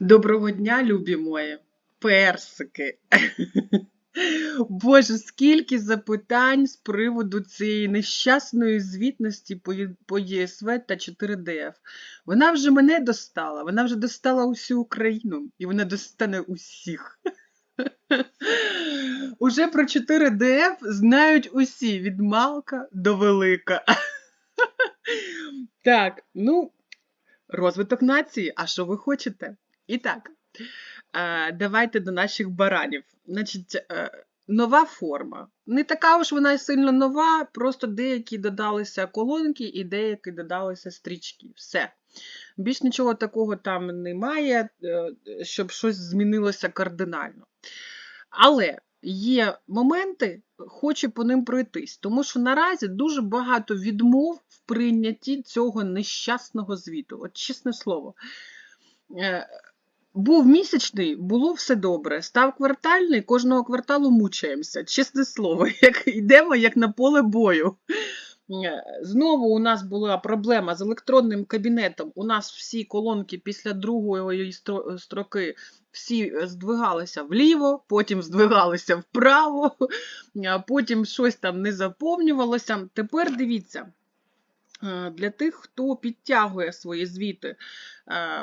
Доброго дня, любі мої персики. Боже, скільки запитань з приводу цієї нещасної звітності по ЄСВ та 4ДФ. Вона вже мене достала, вона вже достала усю Україну, і вона достане усіх. Уже про 4ДФ знають усі від малка до велика. Так, ну, розвиток нації, а що ви хочете? І так, е, давайте до наших баранів. Значить, е, нова форма. Не така уж вона сильно нова, просто деякі додалися колонки і деякі додалися стрічки. Все. Більш нічого такого там немає, е, щоб щось змінилося кардинально. Але є моменти, хочу по ним пройтись, тому що наразі дуже багато відмов в прийнятті цього нещасного звіту. От чесне слово. Був місячний, було все добре. Став квартальний, кожного кварталу мучаємося. Чесне слово, як йдемо як на поле бою. Е, Знову у нас була проблема з електронним кабінетом. У нас всі колонки після другої строки всі е, здвигалися вліво, потім здвигалися вправо, потім щось там не заповнювалося. Тепер дивіться. е, Для тих, хто підтягує свої звіти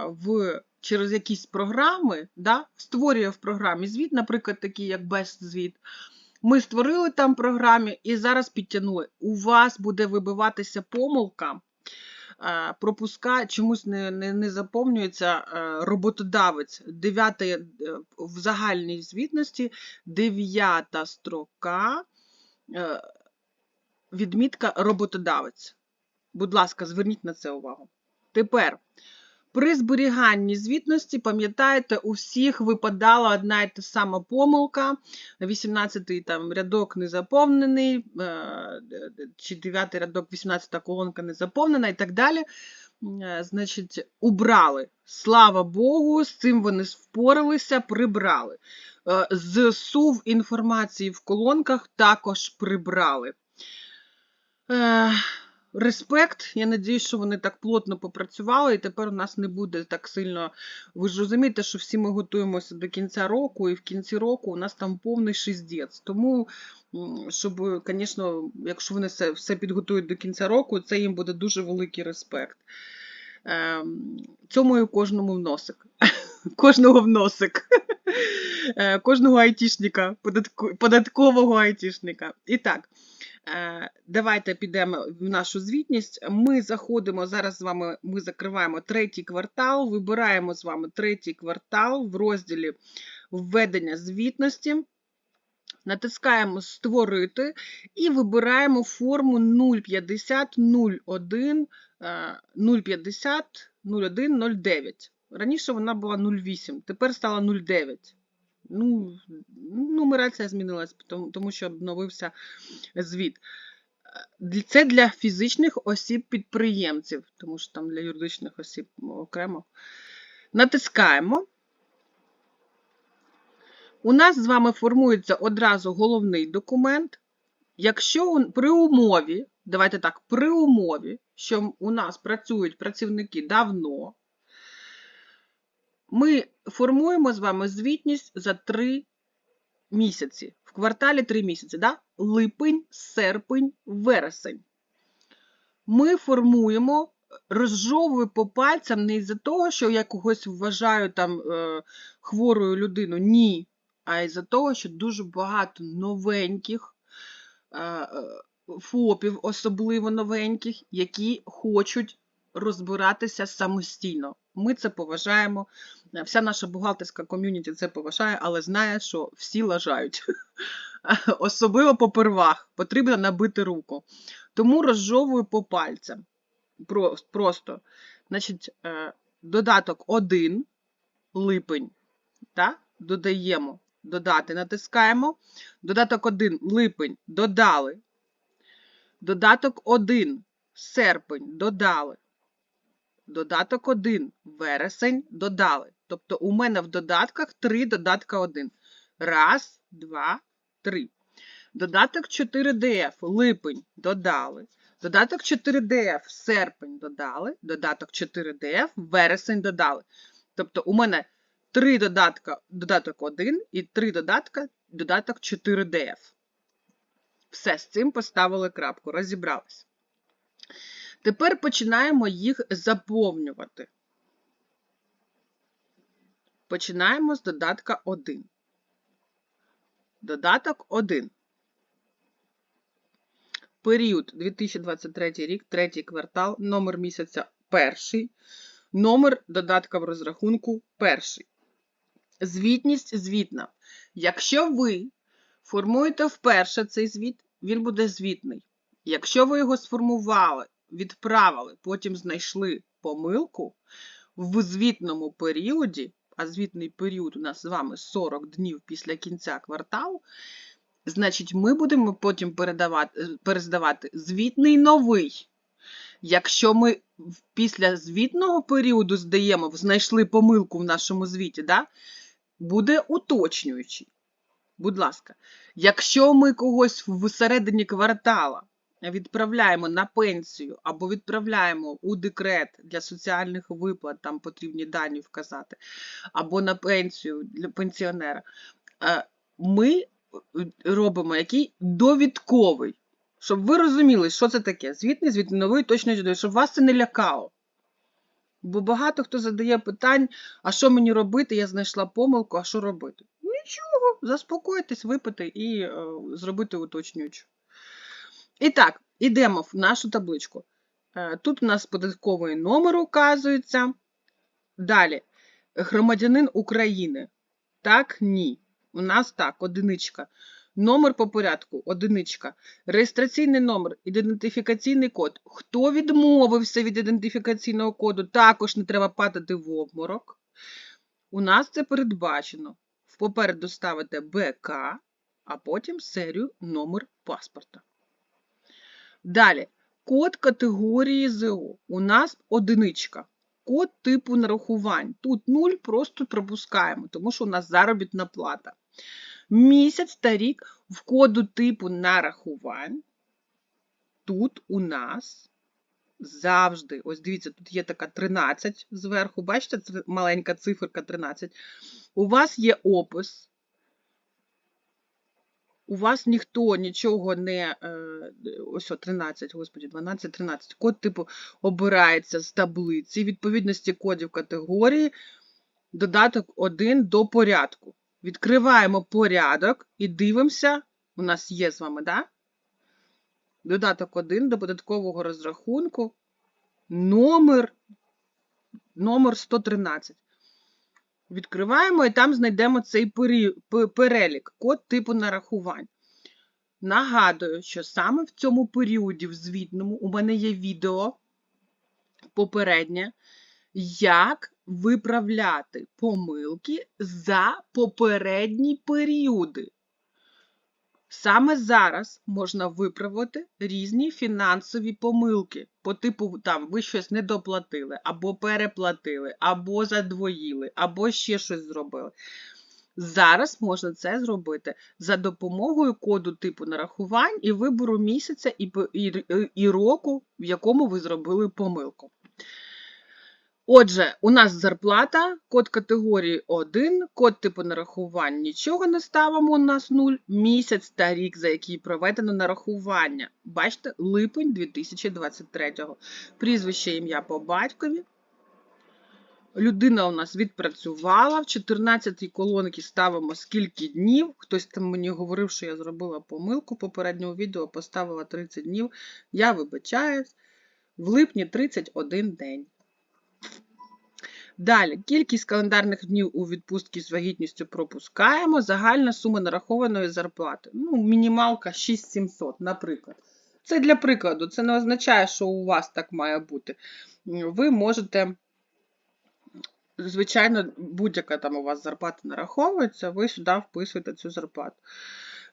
в, через якісь програми, да, створює в програмі звіт, наприклад, такий як Best звіт. Ми створили там програмі і зараз підтягнули. У вас буде вибиватися помилка, е, пропуска, чомусь не, не, не заповнюється е, роботодавець. Дев'яте, е, в загальній звітності дев'ята строка, відмітка роботодавець. Будь ласка, зверніть на це увагу. Тепер, при зберіганні звітності, пам'ятаєте, у всіх випадала одна і та сама помилка. 18-й там рядок не заповнений, е, чи 9-й рядок, 18-та колонка не заповнена і так далі. Е, Значить, убрали. Слава Богу, з цим вони впоралися, прибрали. Е, З сув інформації в колонках також прибрали. Респект. Я надію, що вони так плотно попрацювали, і тепер у нас не буде так сильно. Ви ж розумієте, що всі ми готуємося до кінця року, і в кінці року у нас там повний шиздець. Тому, щоб, звісно, якщо вони все, все підготують до кінця року, це їм буде дуже великий респект. Ем, Цьому і кожному в носик. Кожного в носик. Е, Кожного айтішника, податкового айтішника. І так. Е, Давайте підемо в нашу звітність. Ми заходимо зараз з вами. Ми закриваємо третій квартал, вибираємо з вами третій квартал в розділі введення звітності. Натискаємо Створити і вибираємо форму 050 01 е, 050 01 09. Раніше вона була 08, тепер стала 09. Ну, нумерація змінилась, тому, що обновився звіт. Це для фізичних осіб-підприємців, тому що там для юридичних осіб окремо. Натискаємо. У нас з вами формується одразу головний документ. Якщо при умові, давайте так, при умові, що у нас працюють працівники давно, ми формуємо з вами звітність за 3 місяці. В кварталі 3 місяці, да? липень, серпень, вересень. Ми формуємо, розжовую по пальцям не із-за того, що я когось вважаю там е, хворою людину. Ні. А із-за того, що дуже багато новеньких е, е, ФОПів, особливо новеньких, які хочуть розбиратися самостійно. Ми це поважаємо. Вся наша бухгалтерська ком'юніті це поважає, але знає, що всі лажають. Особливо попервах. Потрібно набити руку. Тому розжовую по пальцям. Про- Просто. Значить, е, додаток 1, липень. Так? Додаємо. Додати, натискаємо. Додаток 1, липень, додали. Додаток 1, серпень, додали. Додаток 1, вересень, додали. Тобто у мене в додатках 3 додатка 1. Раз, два, три. Додаток 4DF, липень, додали. Додаток 4DF, серпень додали. Додаток 4DF, вересень додали. Тобто у мене 3 додатка, додаток 1 і 3 додатка, додаток 4DF. Все, з цим поставили крапку, розібрались. Тепер починаємо їх заповнювати. Починаємо з додатка 1. Додаток 1. Період 2023 рік, третій квартал, номер місяця перший, номер додатка в розрахунку перший. Звітність звітна. Якщо ви формуєте вперше цей звіт, він буде звітний. Якщо ви його сформували, відправили, потім знайшли помилку в звітному періоді, а звітний період у нас з вами 40 днів після кінця кварталу, значить, ми будемо потім передавати, перездавати звітний новий. Якщо ми після звітного періоду здаємо, знайшли помилку в нашому звіті, да, буде уточнюючий. Будь ласка, якщо ми когось в середині квартала відправляємо на пенсію або відправляємо у декрет для соціальних виплат, там потрібні дані вказати, або на пенсію для пенсіонера, е, ми робимо який довідковий. Щоб ви розуміли, що це таке. Звітний, звітний новий, точно, щоб вас це не лякало. Бо багато хто задає питань, а що мені робити? Я знайшла помилку, а що робити? Нічого, заспокойтесь, випити і е, зробити уточнюючу. І так, йдемо в нашу табличку. Е, тут у нас податковий номер указується. Далі, громадянин України. Так, ні. У нас так, одиничка. Номер по порядку, одиничка. Реєстраційний номер, ідентифікаційний код. Хто відмовився від ідентифікаційного коду, також не треба падати в обморок. У нас це передбачено. Попереду ставите БК, а потім серію номер паспорта. Далі, код категорії ЗО. У нас одиничка. Код типу нарахувань. Тут 0 просто пропускаємо, тому що у нас заробітна плата. Місяць та рік в коду типу нарахувань. Тут у нас завжди, ось дивіться, тут є така 13 зверху, бачите, маленька циферка 13. У вас є опис. У вас ніхто нічого не. Е, ось о, 13, господі, 12, 13. Код типу обирається з таблиці відповідності кодів категорії. Додаток 1 до порядку. Відкриваємо порядок і дивимося. У нас є з вами, да? Додаток 1 до податкового розрахунку. Номер, номер 113. Відкриваємо і там знайдемо цей перелік, код типу нарахувань. Нагадую, що саме в цьому періоді, в звітному, у мене є відео попереднє, як виправляти помилки за попередні періоди. Саме зараз можна виправити різні фінансові помилки. По типу, там, ви щось не доплатили, або переплатили, або задвоїли, або ще щось зробили. Зараз можна це зробити за допомогою коду типу нарахувань і вибору місяця і, і, і року, в якому ви зробили помилку. Отже, у нас зарплата, код категорії 1, код типу нарахувань нічого не ставимо, у нас 0, місяць та рік, за який проведено нарахування. Бачите, липень 2023. Прізвище ім'я по батькові. Людина у нас відпрацювала. В 14-й колонці ставимо скільки днів. Хтось там мені говорив, що я зробила помилку. Попереднього відео поставила 30 днів. Я вибачаюсь. В липні 31 день. Далі, кількість календарних днів у відпустці з вагітністю пропускаємо. Загальна сума нарахованої зарплати. Ну, Мінімалка 6700, наприклад. Це для прикладу, це не означає, що у вас так має бути. Ви можете, звичайно, будь-яка там у вас зарплата нараховується, ви сюди вписуєте цю зарплату.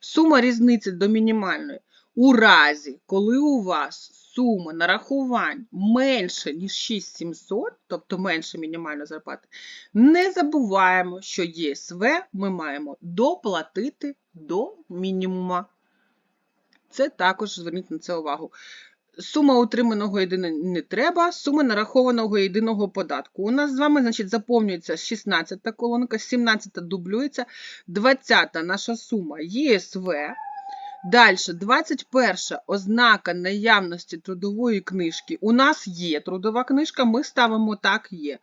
Сума різниці до мінімальної. У разі, коли у вас сума нарахувань менше, ніж 6700, тобто менше мінімальної зарплати, не забуваємо, що ЄСВ ми маємо доплатити до мінімума. Це також зверніть на це увагу. сума утриманого єдиного не треба, сума нарахованого єдиного податку. У нас з вами, значить, заповнюється 16 колонка, 17 дублюється, 20 наша сума ЄСВ. Далі, 21 ознака наявності трудової книжки. У нас є трудова книжка, ми ставимо так є.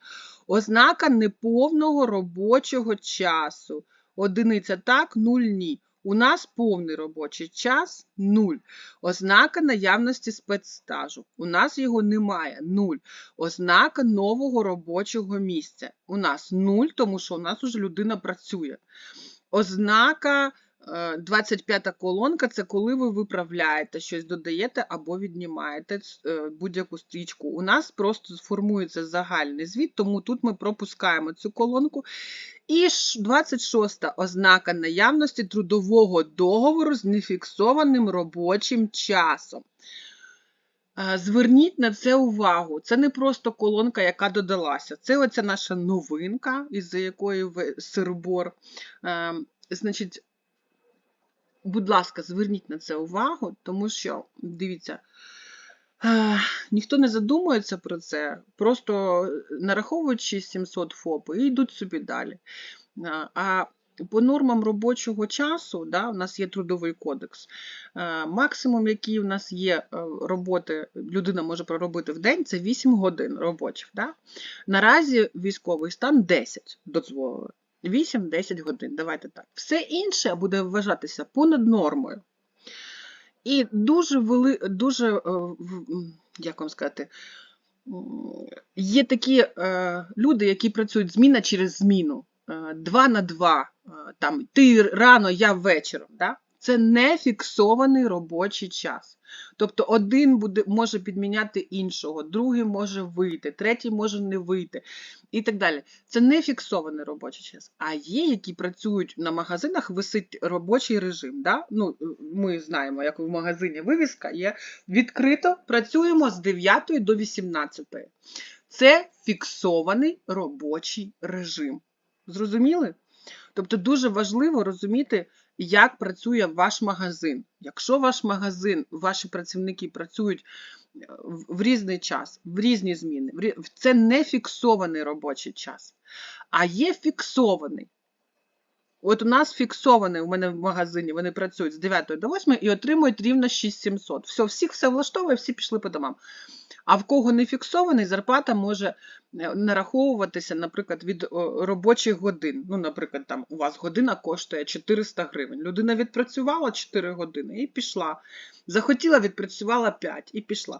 Ознака неповного робочого часу. Одиниця так, нуль ні. У нас повний робочий час 0. Ознака наявності спецстажу. У нас його немає 0. Ознака нового робочого місця. У нас 0, тому що у нас уже людина працює. Ознака 25 колонка це коли ви виправляєте щось, додаєте або віднімаєте е, будь-яку стрічку. У нас просто сформується загальний звіт, тому тут ми пропускаємо цю колонку. І 26 ознака наявності трудового договору з нефіксованим робочим часом. Е, зверніть на це увагу. Це не просто колонка, яка додалася. Це оця наша новинка, із-за якої ви сирбор. Ем, значить, будь ласка, зверніть на це увагу, тому що, дивіться, ніхто не задумується про це, просто нараховуючи 700 ФОП і йдуть собі далі. А по нормам робочого часу, да, у нас є трудовий кодекс. Максимум, який у нас є е, роботи, людина може проробити в день, це 8 годин робочих. Да? Наразі військовий стан 10 дозволили. 8-10 годин. Давайте так. Все інше буде вважатися понад нормою. І дуже вели, дуже, е, як вам сказати, є такі е, люди, які працюють зміна через зміну. Е, два на два, там, ти рано, я вечором. Да? Це не фіксований робочий час. Тобто один буде, може підміняти іншого, другий може вийти, третій може не вийти і так далі. Це не фіксований робочий час. А є, які працюють на магазинах, висить робочий режим. Да? Ну, Ми знаємо, як в магазині вивіска є відкрито, працюємо з 9 до 18. Це фіксований робочий режим. Зрозуміли? Тобто дуже важливо розуміти, як працює ваш магазин. Якщо ваш магазин, ваші працівники працюють е, в різний час, в різні зміни, це не фіксований робочий час, а є фіксований. От у нас фіксований у мене в магазині, вони працюють з 9 до 8 і отримують рівно 6700. Все, всіх все влаштовує, всі пішли по домам. А в кого не фіксований, зарплата може е, нараховуватися, наприклад, від робочих годин. Ну, наприклад, там у вас година коштує 400 гривень. Людина відпрацювала 4 години і пішла. Захотіла, відпрацювала 5 і пішла.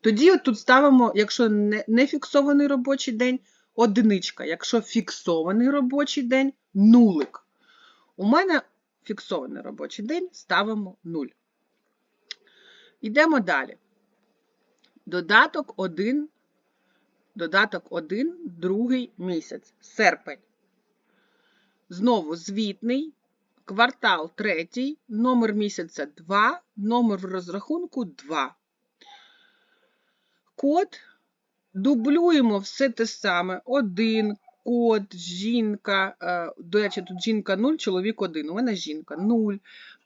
Тоді от тут ставимо, якщо не, не фіксований робочий день, одиничка. Якщо фіксований робочий день нулик. У мене фіксований робочий день ставимо 0. Йдемо далі. Додаток 1, додаток 1, другий місяць, серпень. Знову звітний, квартал третій, номер місяця 2, номер розрахунку 2. Код дублюємо все те саме. 1, код, жінка. Е, до речі, тут жінка 0, чоловік 1. У мене жінка 0.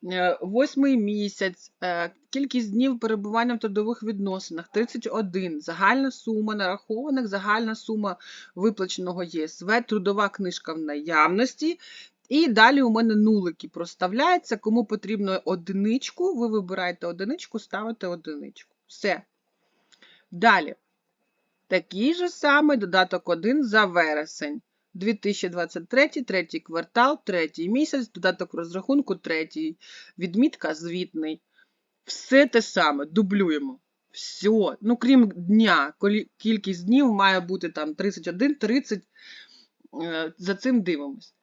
Е, восьмий місяць, е, кількість днів перебування в трудових відносинах 31. Загальна сума нарахованих, загальна сума виплаченого ЄСВ, трудова книжка в наявності. І далі у мене нулики проставляються. Кому потрібно одиничку, ви вибираєте одиничку, ставите одиничку. Все. Далі. Такий же самий додаток 1 за вересень. 2023, третій квартал, третій місяць, додаток розрахунку, третій, відмітка звітний. Все те саме, дублюємо. Все. Ну, крім дня, кількість днів має бути там 31, 30. Е, за цим дивимось.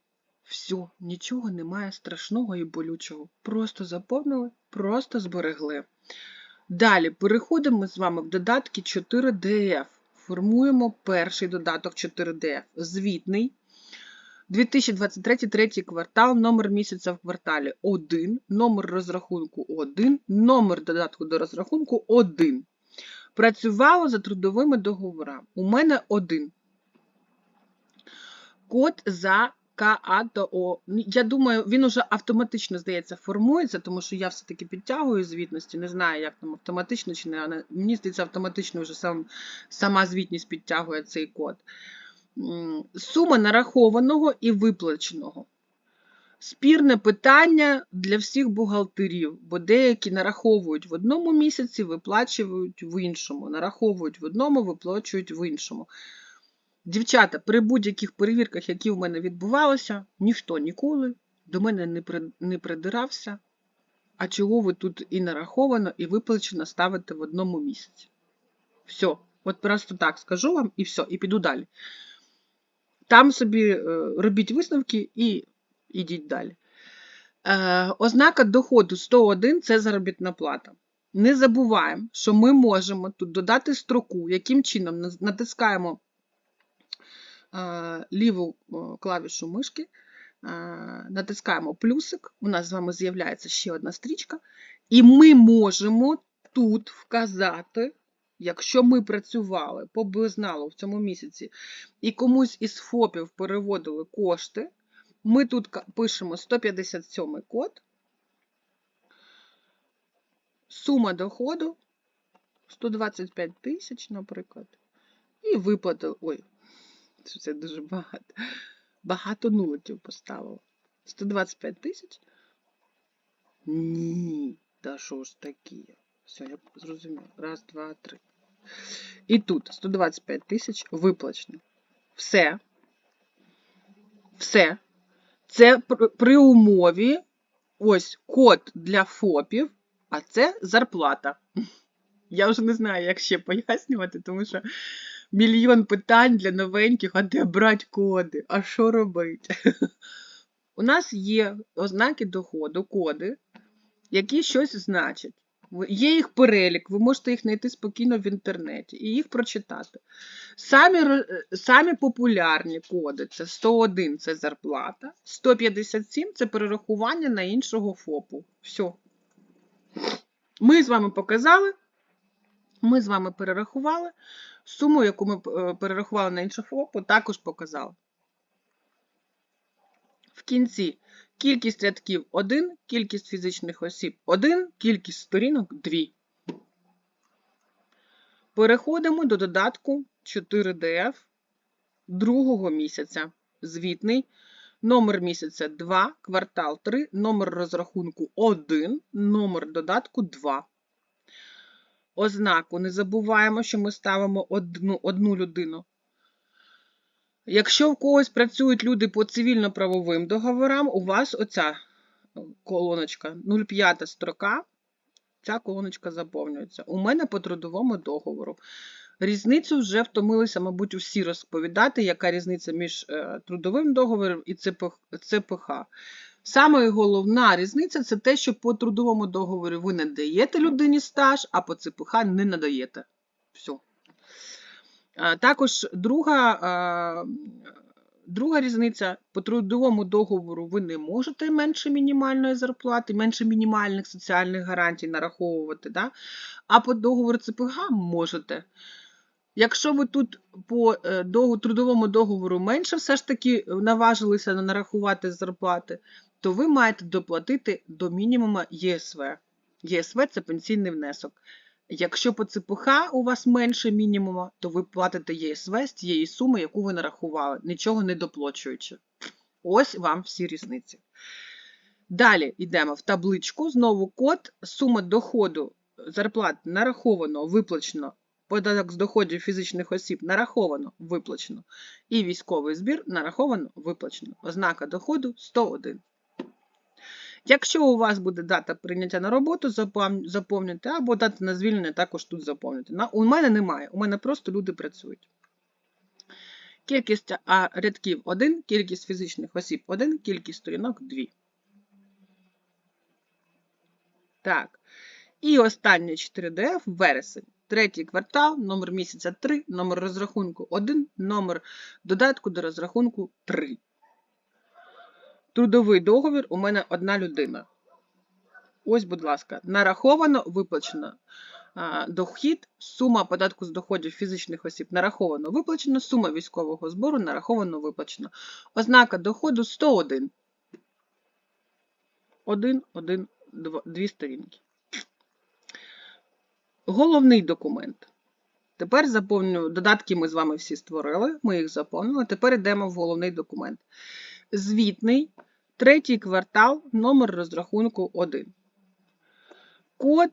Все, нічого немає страшного і болючого. Просто заповнили, просто зберегли. Далі переходимо з вами в додатки 4DF. Формуємо перший додаток 4DF, Звітний. 2023 третій квартал, номер місяця в кварталі 1, номер розрахунку 1, номер додатку до розрахунку 1. Працювало за трудовими договорами. У мене 1. Код за КА. Я думаю, він уже автоматично, здається, формується, тому що я все-таки підтягую звітності. Не знаю, як там автоматично чи не. Мені здається, автоматично вже сам, сама звітність підтягує цей код. Сума нарахованого і виплаченого. Спірне питання для всіх бухгалтерів, бо деякі нараховують в одному місяці, виплачують в іншому. Нараховують в одному, виплачують в іншому. Дівчата, при будь-яких перевірках, які в мене відбувалися, ніхто ніколи до мене не, при, не придирався. А чого ви тут і нараховано, і виплачено ставите в одному місяці? Все, от просто так скажу вам, і все, і піду далі. Там собі е, робіть висновки і ідіть далі. Е, ознака доходу 101 це заробітна плата. Не забуваємо, що ми можемо тут додати строку, яким чином натискаємо ліву клавішу мишки, натискаємо плюсик, у нас з вами з'являється ще одна стрічка, і ми можемо тут вказати, якщо ми працювали по безналу в цьому місяці і комусь із ФОПів переводили кошти, ми тут пишемо 157 код, сума доходу 125 тисяч, наприклад, і виплатили. Ой, це дуже багато. Багато нуликів поставила. 125 тисяч? Ні, та що ж таке? Все, я зрозуміла. Раз, два, три. І тут 125 тисяч виплачено. Все. Все. Це при умові ось код для ФОПів, а це зарплата. Я вже не знаю, як ще пояснювати, тому що мільйон питань для новеньких, а де брати коди, а що робити? У нас є ознаки доходу, коди, які щось значать. Є їх перелік, ви можете їх знайти спокійно в інтернеті і їх прочитати. Самі, е, самі популярні коди це 101 це зарплата, 157 це перерахування на іншого ФОПу. Все. Ми з вами показали, ми з вами перерахували. Суму, яку ми е, перерахували на іншу ФОПу, також показали. В кінці кількість рядків 1, кількість фізичних осіб 1, кількість сторінок 2. Переходимо до додатку 4DF другого місяця. Звітний. Номер місяця 2, квартал 3, номер розрахунку 1, номер додатку 2. Ознаку не забуваємо, що ми ставимо одну, одну людину. Якщо в когось працюють люди по цивільно-правовим договорам, у вас оця колоночка 05 строка, ця колоночка заповнюється. У мене по трудовому договору. Різницю вже втомилися, мабуть, усі розповідати, яка різниця між е, трудовим договором і ЦПХ. Саме головна різниця це те, що по трудовому договору ви не даєте людині стаж, а по ЦПХ не надаєте. Все. Також друга, друга різниця по трудовому договору ви не можете менше мінімальної зарплати, менше мінімальних соціальних гарантій нараховувати, да? а по договору ЦПГ можете. Якщо ви тут по е, трудовому договору менше все ж таки наважилися нарахувати зарплати, то ви маєте доплатити до мінімума ЄСВ. ЄСВ це пенсійний внесок. Якщо по ЦПХ у вас менше мінімума, то ви платите ЄСВ з тієї суми, яку ви нарахували, нічого не доплачуючи. Ось вам всі різниці. Далі йдемо в табличку. Знову код, сума доходу зарплат нараховано, виплачено, податок з доходів фізичних осіб нараховано, виплачено. І військовий збір нараховано, виплачено. Ознака доходу 101. Якщо у вас буде дата прийняття на роботу, заповнюйте, або дата на звільнення також тут заповнюйте. У мене немає, у мене просто люди працюють. Кількість рядків 1, кількість фізичних осіб 1, кількість сторінок 2. Так. І останнє 4DF вересень. Третій квартал, номер місяця 3, номер розрахунку 1, номер додатку до розрахунку 3. Трудовий договір у мене одна людина. Ось, будь ласка, нараховано, виплачено. дохід, сума податку з доходів фізичних осіб нараховано виплачено, сума військового збору нараховано виплачено. Ознака доходу 101. Один, один, два, дві сторінки. Головний документ. Тепер заповню, додатки ми з вами всі створили, ми їх заповнили. Тепер йдемо в головний документ. Звітний, третій квартал, номер розрахунку 1. Код,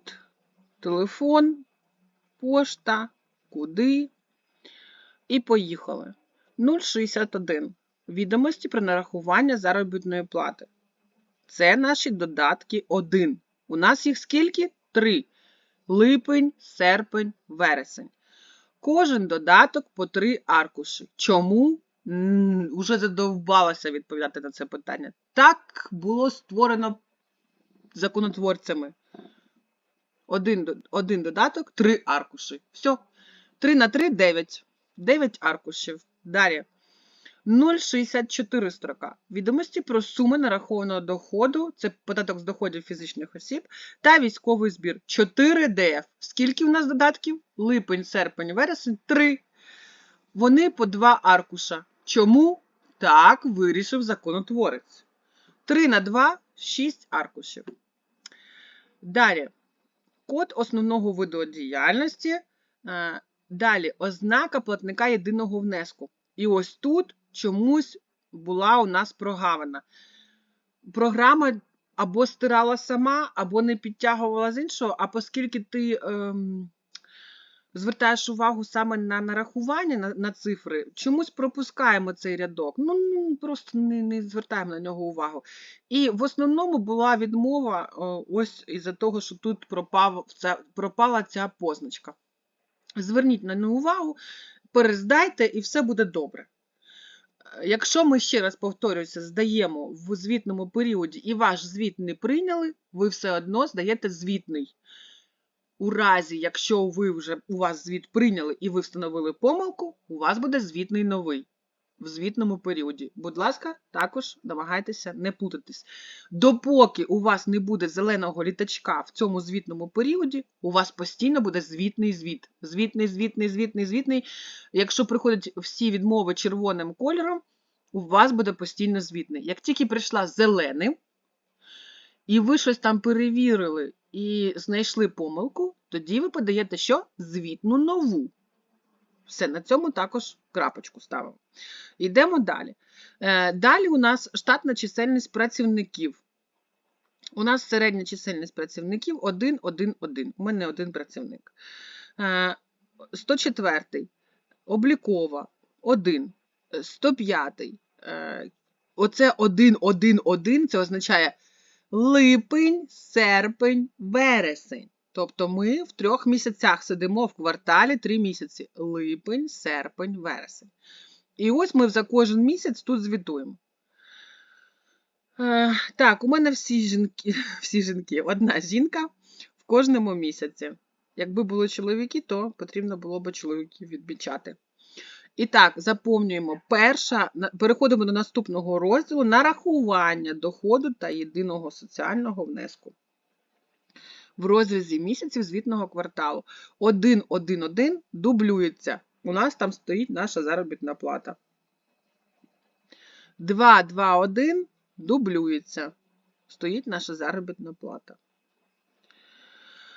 телефон, пошта, куди. І поїхали. 061. Відомості про нарахування заробітної плати. Це наші додатки 1. У нас їх скільки? 3. Липень, серпень, вересень. Кожен додаток по 3 аркуші. Чому? М, Уже задовбалася відповідати на це питання. Так було створено законотворцями. Один, один додаток, три аркуші. Все. 3 на 3 – 9. 9 аркушів. Далі. 0,64 строка. Відомості про суми нарахованого доходу, це податок з доходів фізичних осіб, та військовий збір. 4 ДФ. Скільки у нас додатків? Липень, серпень, вересень 3. Вони по 2 аркуша. Чому? Так вирішив законотворець. 3 на 2 – 6 аркушів. Далі. Код основного виду діяльності. Е, Далі ознака платника єдиного внеску. І ось тут чомусь була у нас прогавина. Програма або стирала сама, або не підтягувала з іншого, а оскільки ти ем, звертаєш увагу саме на нарахування, на, на цифри, чомусь пропускаємо цей рядок. Ну, ну, просто не, не звертаємо на нього увагу. І в основному була відмова о, ось із-за того, що тут пропав, ця, пропала ця позначка. Зверніть на неї увагу, перездайте і все буде добре. Е, Якщо ми ще раз повторюся, здаємо в звітному періоді і ваш звіт не прийняли, ви все одно здаєте звітний. У разі, якщо ви вже у вас звіт прийняли і ви встановили помилку, у вас буде звітний новий в звітному періоді. Будь ласка, також намагайтеся не плутатись. Допоки у вас не буде зеленого літачка в цьому звітному періоді, у вас постійно буде звітний звіт. Звітний, звітний, звітний, звітний. Якщо приходять всі відмови червоним кольором, у вас буде постійно звітний. Як тільки прийшла зеленим, і ви щось там перевірили і знайшли помилку, тоді ви подаєте що? Звітну нову. Все, на цьому також крапочку ставимо. Йдемо далі. Е, Далі у нас штатна чисельність працівників. У нас середня чисельність працівників 1, 1, 1. У мене один працівник. Е, 104. Облікова 1. 105. Е, Оце 1, 1, 1. Це означає липень, серпень, вересень. Тобто ми в трьох місяцях сидимо в кварталі три місяці. Липень, серпень, вересень. І ось ми за кожен місяць тут звітуємо. Е, так, у мене всі жінки, всі жінки, одна жінка в кожному місяці. Якби були чоловіки, то потрібно було б чоловіків відмічати. І так, заповнюємо перша, переходимо до наступного розділу нарахування доходу та єдиного соціального внеску. В розрізі місяців звітного кварталу. 1.1.1 дублюється. У нас там стоїть наша заробітна плата. 2.2.1 дублюється. Стоїть наша заробітна плата.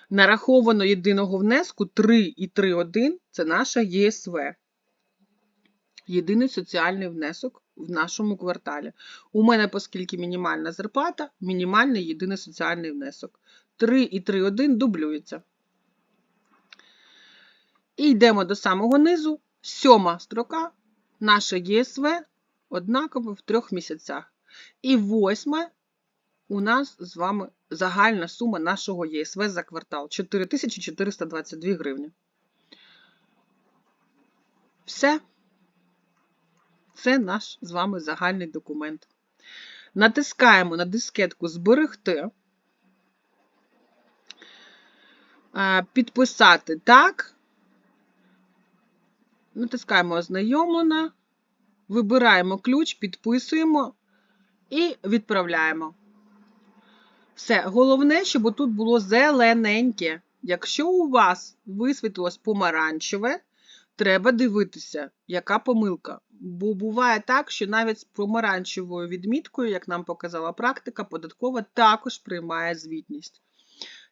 Нараховано єдиного внеску 3 і 3.1 це наша ЄСВ. Єдиний соціальний внесок в нашому кварталі. У мене, оскільки мінімальна зарплата, мінімальний єдиний соціальний внесок. 3 і 3.1 дублюється. І йдемо до самого низу. Сьома строка, наше ЄСВ однаково в трьох місяцях. І восьма у нас з вами загальна сума нашого ЄСВ за квартал 4422 гривні. Все. Це наш з вами загальний документ. Натискаємо на дискетку Зберегти. Е, Підписати так. Натискаємо Ознайомлена. Вибираємо ключ, підписуємо і відправляємо. Все. Головне, щоб тут було зелененьке. Якщо у вас висвітлилось помаранчеве, треба дивитися, яка помилка. Бо буває так, що навіть з помаранчевою відміткою, як нам показала практика, податкова також приймає звітність.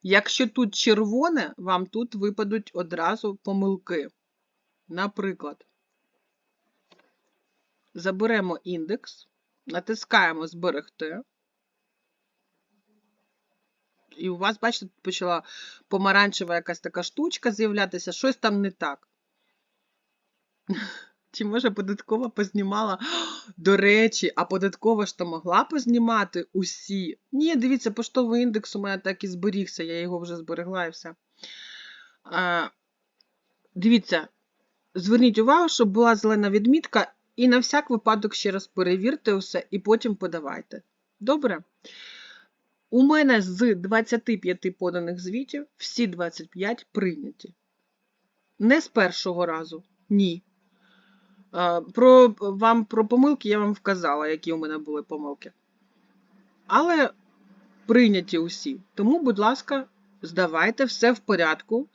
Якщо тут червоне, вам тут випадуть одразу помилки. Наприклад, заберемо індекс, натискаємо Зберегти. І у вас, бачите, почала помаранчева якась така штучка з'являтися, щось там не так. Чи може податкова познімала? До речі, а податкова ж то могла познімати усі. Ні, дивіться, поштовий індекс у мене так і зберігся, я його вже зберегла і все. А, дивіться, зверніть увагу, щоб була зелена відмітка, і на всяк випадок ще раз перевірте усе і потім подавайте. Добре? У мене з 25 поданих звітів всі 25 прийняті. Не з першого разу, ні. Про, вам про помилки я вам вказала, які у мене були помилки. Але прийняті усі. Тому, будь ласка, здавайте все в порядку.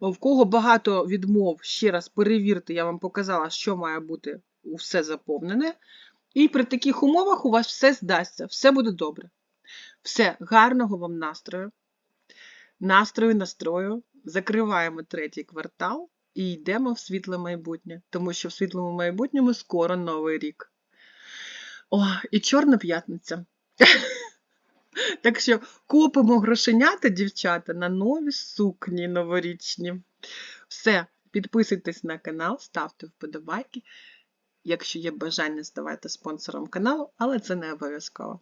В кого багато відмов, ще раз перевірте, я вам показала, що має бути все заповнене. І при таких умовах у вас все здасться, все буде добре. Все, гарного вам настрою. Настрою, настрою. Закриваємо третій квартал і йдемо в світле майбутнє, тому що в світлому майбутньому скоро новий рік. О, і Чорна п'ятниця. Так що купимо грошенята, дівчата, на нові сукні новорічні. Все, підписуйтесь на канал, ставте вподобайки. Якщо є бажання, ставайте спонсором каналу, але це не обов'язково.